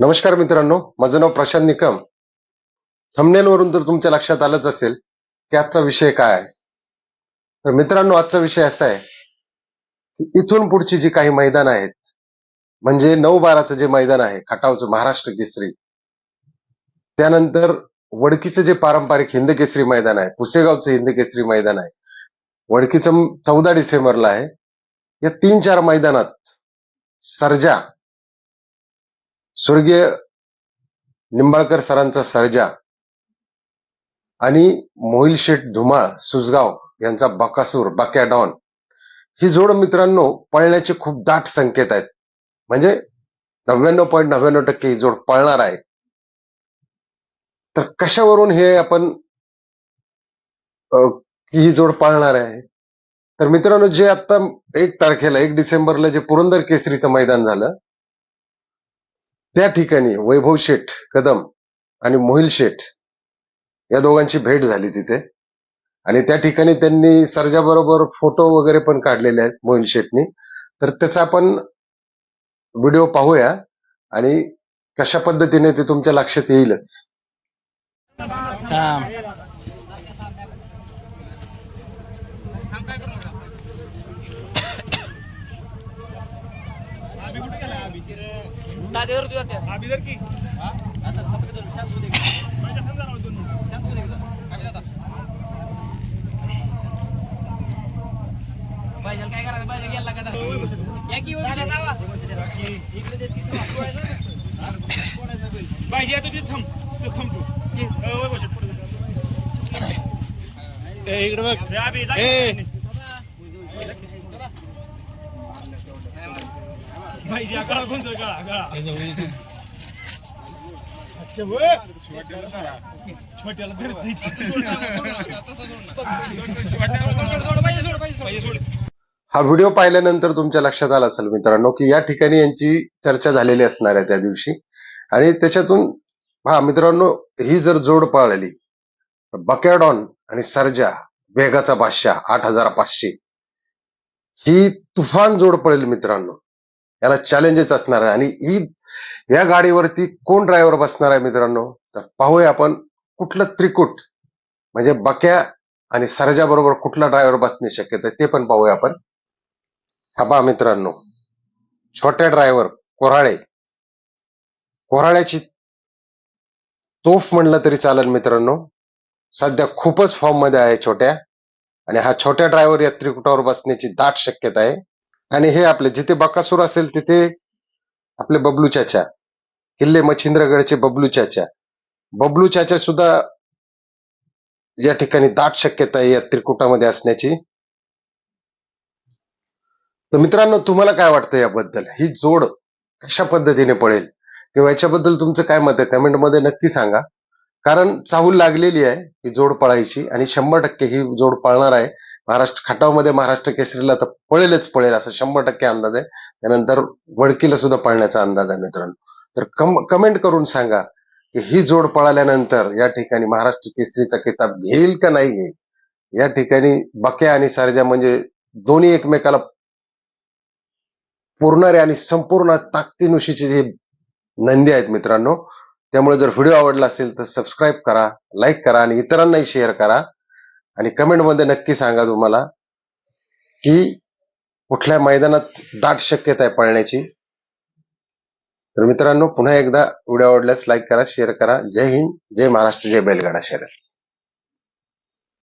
नमस्कार मित्रांनो माझं नाव प्रशांत निकम. थंबनेलवरून तर तुमच्या लक्षात आलंच असेल की आजचा विषय काय आहे. तर मित्रांनो आजचा विषय असा आहे की इथून पुढची जी काही मैदान आहेत म्हणजे नऊ बाराचं जे मैदान आहे खटावचं महाराष्ट्र केसरी त्यानंतर वडकीचं जे पारंपरिक हिंद केसरी मैदान आहे पुसेगावचं हिंद केसरी मैदान आहे वडकीचं चौदा डिसेंबरला आहे या तीन चार मैदानात सर्जा स्वर्गीय निंबाळकर सरांचा सर्जा आणि मोहिल शेठ धुमाळ सुजगाव यांचा बकासूर बाक्या डॉन ही जोड मित्रांनो पळण्याचे खूप दाट संकेत आहेत. म्हणजे नव्याण्णव पॉईंट नव्याण्णव टक्के ही जोड पळणार आहे. तर कशावरून हे आपण की ही जोड पळणार आहे? तर मित्रांनो जे आता एक तारखेला एक डिसेंबरला जे पुरंदर केसरीचं मैदान झालं त्या ठिकाणी वैभव शेठ कदम आणि मोहिल शेठ या दोघांची भेट झाली तिथे. आणि त्या ठिकाणी त्यांनी सर्जा बरोबर फोटो वगैरे पण काढलेले आहेत मोहिल शेठनी. तर त्याचा आपण व्हिडिओ पाहूया आणि कशा पद्धतीने ते तुमच्या लक्षात येईलच. दादेवर तू जाते पाहिजे काय करायचं? पाहिजे गेला का की पाहिजे आता तिथे थांब. तिथे थांब तू. इकडे बघ. छोट्याला धरत नाही पाहिजे सोड हा व्हिडिओ पाहिल्यानंतर तुमच्या लक्षात आलं असेल मित्रांनो की या ठिकाणी यांची चर्चा झालेली असणार आहे त्या दिवशी. आणि त्याच्यातून हा मित्रांनो ही जर जोड पळाली तर बकॅडॉन आणि सर्जा वेगाचा बादशाह आठ हजार पाचशे. ही तुफान जोड पळेल मित्रांनो. याला चॅलेंजेस असणार आहे. आणि ही या गाडीवरती कोण ड्रायव्हर बसणार आहे मित्रांनो? तर पाहूया आपण कुठलं त्रिकूट म्हणजे बक्या आणि सरजा बरोबर कुठला ड्रायव्हर बसणे शक्यता ते पण पाहूया आपण. हा पहा मित्रांनो छोट्या ड्रायव्हर कोराळे. कोराळ्याची तोफ म्हणलं तरी चालेल मित्रांनो. सध्या खूपच फॉर्ममध्ये आहे छोट्या. आणि हा छोट्या ड्रायव्हर या त्रिकुटावर बसण्याची दाट शक्यता आहे. आणि हे आपले जिथे बकासूर असेल तिथे आपले बबलू चाचा किल्ले मच्छिंद्रगडचे बबलू चाचा. बबलू चाचा सुद्धा या ठिकाणी दाट शक्यता आहे या त्रिकुटामध्ये असण्याची. तर मित्रांनो तुम्हाला काय वाटतं याबद्दल? ही जोड कशा पद्धतीने पडेल? किंवा याच्याबद्दल तुमचं काय मत आहे? कमेंटमध्ये नक्की सांगा. कारण चाहूल लागलेली आहे ही जोड पळायची आणि शंभर टक्के ही जोड पळणार आहे. महाराष्ट्र खटावमध्ये महाराष्ट्र केसरीला तर पळेलच पळेल असं शंभर टक्के अंदाज आहे. त्यानंतर वडकीला सुद्धा पळण्याचा अंदाज आहे मित्रांनो. तर कम कमेंट करून सांगा की ही जोड पळाल्यानंतर या ठिकाणी महाराष्ट्र केसरीचा किताब घेईल का नाही घेईल? या ठिकाणी बक्या आणि सारजा म्हणजे दोन्ही एकमेकाला पुरणारे आणि संपूर्ण ताकदीनुशीचे जे नंदी आहेत मित्रांनो त्यामुळे जर व्हिडिओ आवडला असेल तर सबस्क्राईब करा लाईक करा आणि इतरांनाही शेअर करा. आणि कमेंटमध्ये नक्की सांगा तुम्हाला की कुठल्या मैदानात दाट शक्यता आहे पळण्याची. तर मित्रांनो पुन्हा एकदा व्हिडिओ आवडल्यास लाईक करा शेअर करा. जय हिंद जय महाराष्ट्र जय बैलगाडा शर्यत